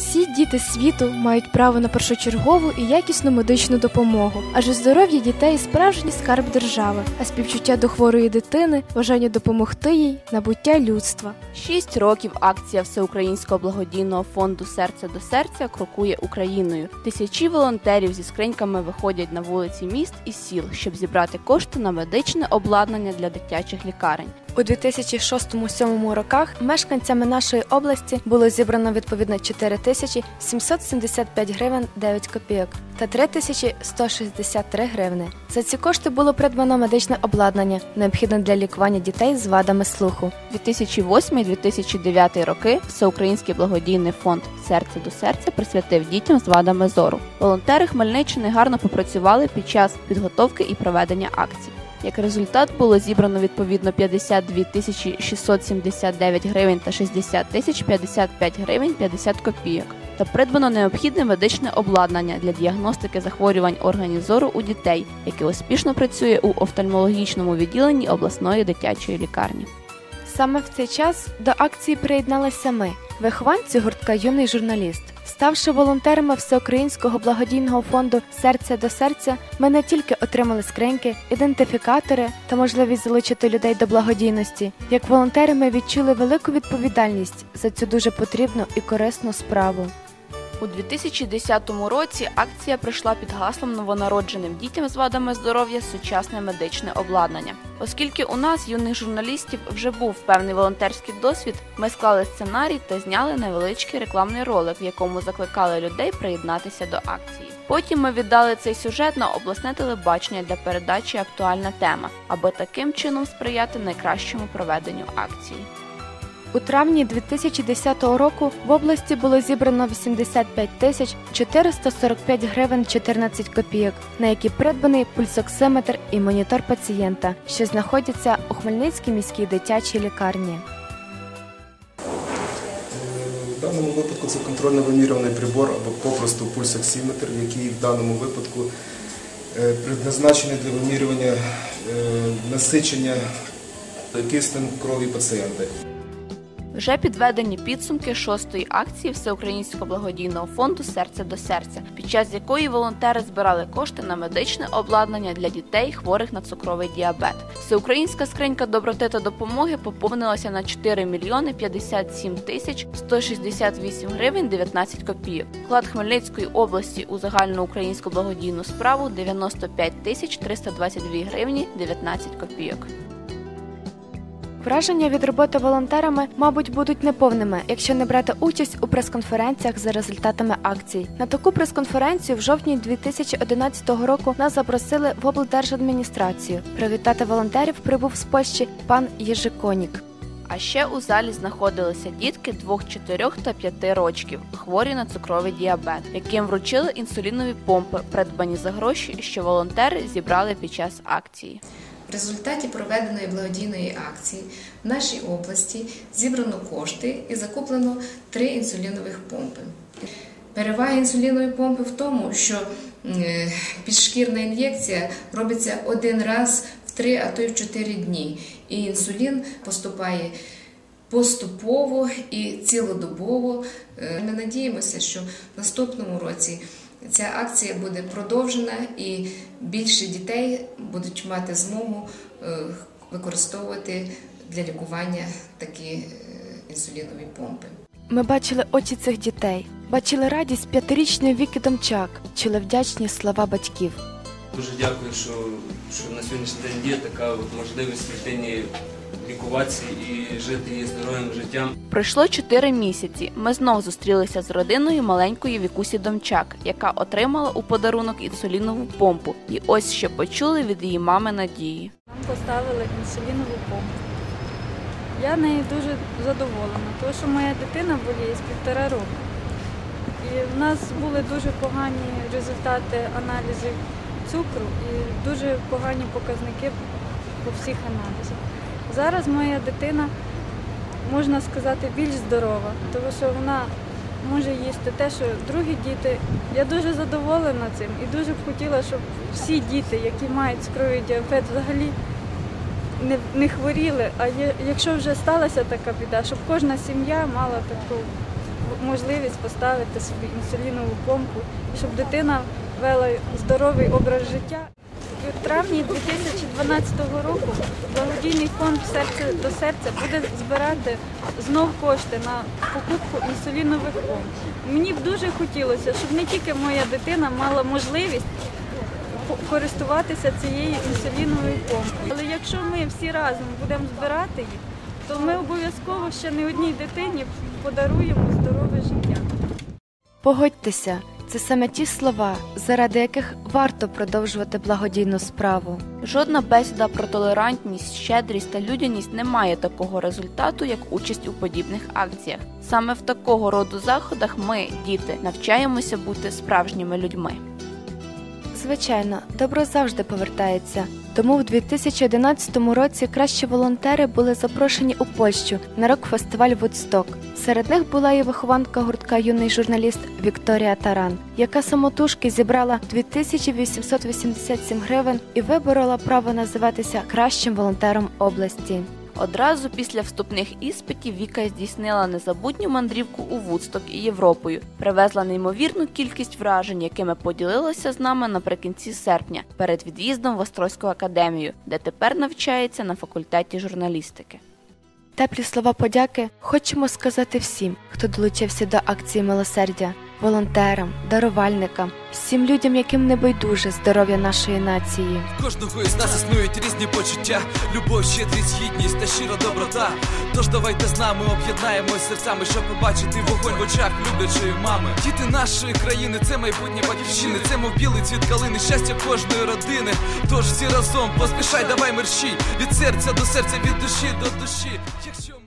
Всі діти світу мають право на першочергову і якісну медичну допомогу, адже здоров'я дітей справжній скарб держави, а співчуття до хворої дитини, бажання допомогти їй, набуття людства. Шість років акція Всеукраїнського благодійного фонду Серце до серця крокує Україною. Тисячі волонтерів зі скриньками виходять на вулиці міст і сіл, щоб зібрати кошти на медичне обладнання для дитячих лікарень. У 2006-2007 роках мешканцями нашої області було зібрано відповідно 4 тисячі 775 гривень 9 копійок та 3 тисячі 163 гривни. За ці кошти було придбано медичне обладнання, необхідне для лікування дітей з вадами слуху. 2008-2009 роки Всеукраїнський благодійний фонд Серце до серця присвятив дітям з вадами зору. Волонтери Хмельниччини гарно попрацювали під час підготовки і проведення акцій. Як результат було зібрано відповідно 52 тисячі 679 гривень та 60 тисяч 55 гривень 50 копійок. Та придбано необхідне медичне обладнання для діагностики захворювань органів зору у дітей, яке успішно працює у офтальмологічному відділенні обласної дитячої лікарні. Саме в цей час до акції приєдналися ми, вихованці гуртка Юний журналіст. Ставши волонтерами Всеукраїнського благодійного фонду Серце до серця, ми не тільки отримали скриньки, ідентифікатори та можливість залучити людей до благодійності. Як волонтери, ми відчули велику відповідальність за цю дуже потрібну і корисну справу. У 2010 році акція пройшла під гаслом новонародженим дітям з вадами здоров'я сучасне медичне обладнання. Оскільки у нас, юних журналістів, вже був певний волонтерський досвід, ми склали сценарій та зняли невеличкий рекламний ролик, в якому закликали людей приєднатися до акції. Потім ми віддали цей сюжет на обласне телебачення для передачі Актуальна тема, аби таким чином сприяти найкращому проведенню акції. У травні 2010 року в області було зібрано 85 тисяч 445 гривень 14 копійок, на які придбаний пульсоксиметр і монітор пацієнта, що знаходяться у Хмельницькій міській дитячій лікарні. В даному випадку це контрольно-вимірюваний прибор або попросту пульсоксиметр, який в даному випадку е, предназначений для вимірювання е, насичення киснем крові пацієнта. Вже підведені підсумки шостої акції Всеукраїнського благодійного фонду Серце до серця, під час якої волонтери збирали кошти на медичне обладнання для дітей, хворих на цукровий діабет. Всеукраїнська скринька доброти та допомоги поповнилася на 4 мільйони 57 тисяч 168 гривень 19 копійок. Вклад Хмельницької області у загальноукраїнську благодійну справу 95 тисяч 322 гривні 19 копійок. Враження від роботи волонтерами, мабуть, будуть неповними, якщо не брати участь у прес-конференціях за результатами акцій. На таку прес-конференцію в жовтні 2011 року нас запросили в облдержадміністрацію. Привітати волонтерів прибув з Польщі пан Єжиконік. А ще у залі знаходилися дітки 2, 4 та 5 років, хворі на цукровий діабет, яким вручили інсулінові помпи, придбані за гроші, що волонтери зібрали під час акції. В результаті проведеної благодійної акції в нашій області зібрано кошти і закуплено три інсулінових помпи. Перевага інсулінової помпи в тому, що е, підшкірна ін'єкція робиться один раз в три, а то й в чотири дні. І інсулін поступає поступово і цілодобово. Е, Ми надіємося, що в наступному році ця акція буде продовжена і більше дітей будуть мати змогу е, використовувати для лікування такі е, інсулінові помпи. Ми бачили очі цих дітей, бачили радість п'ятирічної Віки Домчак, чули вдячні слова батьків. Дуже дякую, що, що на сьогоднішній день є така от можливість дитині лікуватися і жити її здоровим життям. Пройшло 4 місяці. Ми знов зустрілися з родиною маленької Вікусі Домчак, яка отримала у подарунок інсулінову помпу. І ось що почули від її мами Надії. Нам поставили інсулінову помпу. Я нею дуже задоволена, тому що моя дитина боліє з півтора року. І в нас були дуже погані результати аналізів цукру і дуже погані показники по всіх аналізах. Зараз моя дитина, можна сказати, більш здорова, тому що вона може їсти те, що другі діти. Я дуже задоволена цим і дуже б хотіла, щоб всі діти, які мають цукровий діабет, взагалі не, не хворіли. А є, якщо вже сталася така біда, щоб кожна сім'я мала таку можливість поставити собі інсулінову помпу, щоб дитина вела здоровий образ життя. У травні 2012 року благодійний фонд серце до серця буде збирати знов кошти на покупку інсулінових помп. Мені б дуже хотілося, щоб не тільки моя дитина мала можливість користуватися цією інсуліновою помпою. Але якщо ми всі разом будемо збирати їх, то ми обов'язково ще не одній дитині подаруємо здорове життя. Погодьтеся, це саме ті слова, заради яких варто продовжувати благодійну справу. Жодна бесіда про толерантність, щедрість та людяність не має такого результату, як участь у подібних акціях. Саме в такого роду заходах ми, діти, навчаємося бути справжніми людьми. Звичайно, добро завжди повертається. Тому в 2011 році кращі волонтери були запрошені у Польщу на рок-фестиваль Вудсток. Серед них була і вихованка гуртка юний журналіст Вікторія Таран, яка самотужки зібрала 2887 гривень і виборола право називатися кращим волонтером області. Одразу після вступних іспитів Віка здійснила незабутню мандрівку у Вудсток і Європою, привезла неймовірну кількість вражень, якими поділилася з нами наприкінці серпня перед від'їздом в Острозьку академію, де тепер навчається на факультеті журналістики. Теплі слова подяки хочемо сказати всім, хто долучився до акції милосердя, волонтерам, дарувальникам, всім людям, яким не байдуже здоров'я нашої нації. Кожного із нас існують різні почуття, любов, щедрість, гідність та щира доброта. Тож давайте з нами об'єднаємось серцями, щоб побачити вогонь в очах люблячої мами. Діти нашої країни, це майбутнє батьківщини, це мов цвіт калини, щастя кожної родини. Тож всі разом поспішай, давай мерщій від серця до серця, від душі до душі. Якщо